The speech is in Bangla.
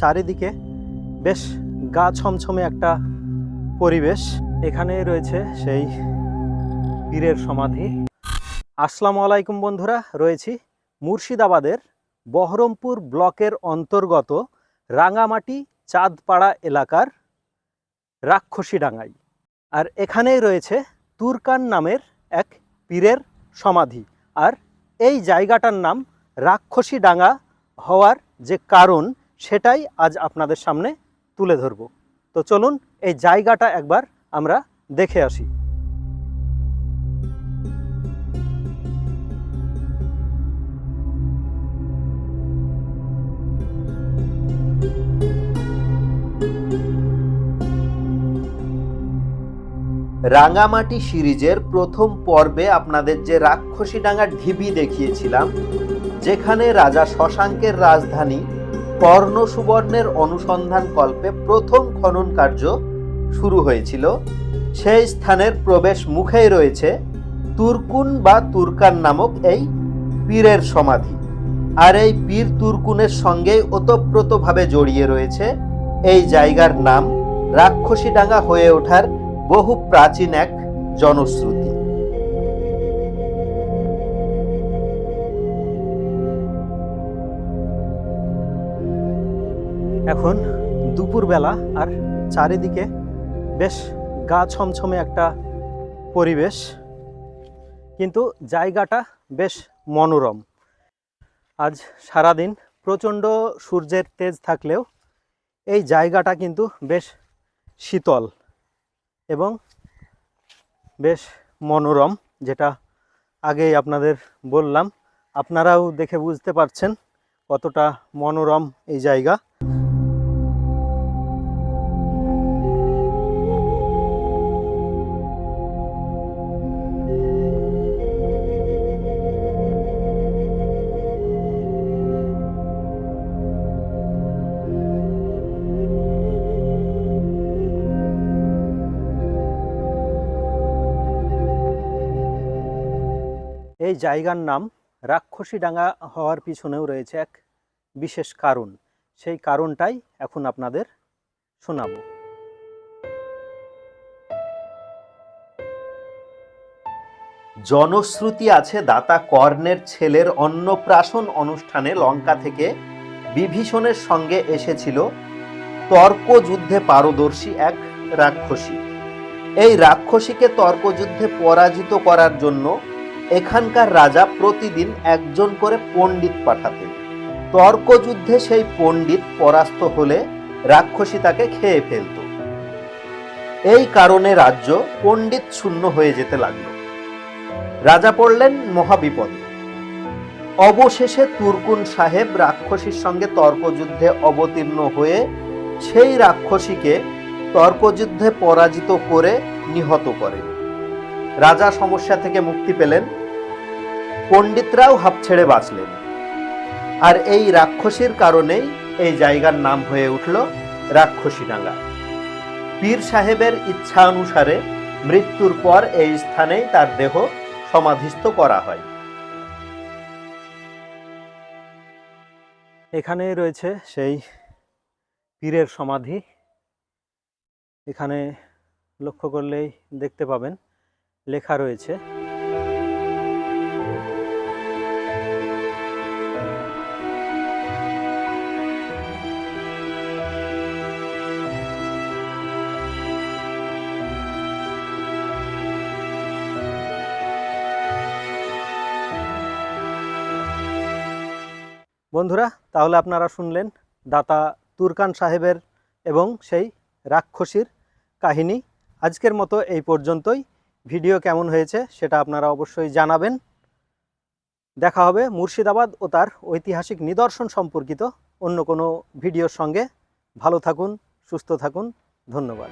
চারিদিকে বেশ গা ছমছমে একটা পরিবেশ। এখানে রয়েছে সেই পীরের সমাধি। আসসালামু আলাইকুম বন্ধুরা, রয়েছি মুর্শিদাবাদের বহরমপুর ব্লকের অন্তর্গত রাঙামাটি চাঁদপাড়া এলাকার রাক্ষসীডাঙ্গাই আর এখানেই রয়েছে তুরকান নামের এক পীরের সমাধি। আর এই জায়গাটার নাম রাক্ষসীডাঙ্গা হওয়ার যে কারণ সেটাই আজ আপনাদের সামনে তুলে ধরব। তো চলুন এই জায়গাটা একবার আমরা দেখে আসি। রাঙামাটি সিরিজের প্রথম পর্বে আপনাদের যে রাক্ষসীডাঙ্গার ঢিবি দেখিয়েছিলাম, যেখানে রাজা শশাঙ্কের রাজধানী কর্ণ সুবর্ণের অনুসন্ধান কল্পে প্রথম খনন কার্য শুরু হয়েছিল। সেই স্থানের প্রবেশ মুখেই রয়েছে তুরকুন বা তুরকান নামক এই পীরের সমাধি। আর এই পীর তুরকুনের সঙ্গেই ওতপ্রোতভাবে জড়িয়ে রয়েছে। এই জায়গার নাম রাক্ষসীডাঙ্গা হয়ে ওঠার বহু প্রাচীন এক জনশ্রুতি। এখন দুপুরবেলা আর চারিদিকে বেশ গা ছমছমে একটা পরিবেশ, কিন্তু জায়গাটা বেশ মনোরম। আজ সারাদিন প্রচণ্ড সূর্যের তেজ থাকলেও এই জায়গাটা কিন্তু বেশ শীতল এবং বেশ মনোরম, যেটা আগেই আপনাদের বললাম। আপনারাও দেখে বুঝতে পারছেন কতটা মনোরম এই জায়গা। এই জায়গার নাম রাক্ষসীডাঙ্গা হওয়ার পিছনেও রয়েছে এক বিশেষ কারণ। সেই কারণটাই এখন আপনাদের শোনাবো। জনশ্রুতি আছে দাতা কর্ণের ছেলের অন্নপ্রাশন অনুষ্ঠানে লঙ্কা থেকে বিভীষণের সঙ্গে এসেছিল তর্ক যুদ্ধে পারদর্শী এক রাক্ষসী। এই রাক্ষসীকে তর্কযুদ্ধে পরাজিত করার জন্য এখানকার রাজা প্রতিদিন একজন করে পণ্ডিত পাঠাতেন। তর্কযুদ্ধে সেই পণ্ডিত পরাস্ত হলে রাক্ষসী তাকে খেয়ে ফেলত। এই কারণে রাজ্য পণ্ডিত শূন্য হয়ে যেতে লাগল। রাজা পড়লেন মহাবিপদে। অবশেষে তুরকুন সাহেব রাক্ষসীর সঙ্গে তর্কযুদ্ধে অবতীর্ণ হয়ে সেই রাক্ষসীকে তর্কযুদ্ধে পরাজিত করে নিহত করেন। রাজা সমস্যা থেকে মুক্তি পেলেন। পণ্ডিতরাও হাঁপ ছেড়ে বাঁচলেন। আর এই রাক্ষসীর কারণেই এই জায়গার নাম হয়ে উঠল রাক্ষসীডাঙ্গা। পীর সাহেবের ইচ্ছা অনুসারে মৃত্যুর পর এই স্থানেই তার দেহ সমাধিস্থ করা হয়। এখানে রয়েছে সেই পীরের সমাধি। এখানে লক্ষ্য করলেই দেখতে পাবেন লেখা রয়েছে। বন্ধুরা, তাহলে আপনারা শুনলেন দাতা তুরকান সাহেবের এবং সেই রাক্ষসীর কাহিনী। আজকের মতো এই পর্যন্তই। ভিডিও কেমন হয়েছে সেটা আপনারা অবশ্যই জানাবেন। দেখা হবে মুর্শিদাবাদ ও তার ঐতিহাসিক নিদর্শন সম্পর্কিত অন্য কোনো ভিডিওর সঙ্গে। ভালো থাকুন, সুস্থ থাকুন, ধন্যবাদ।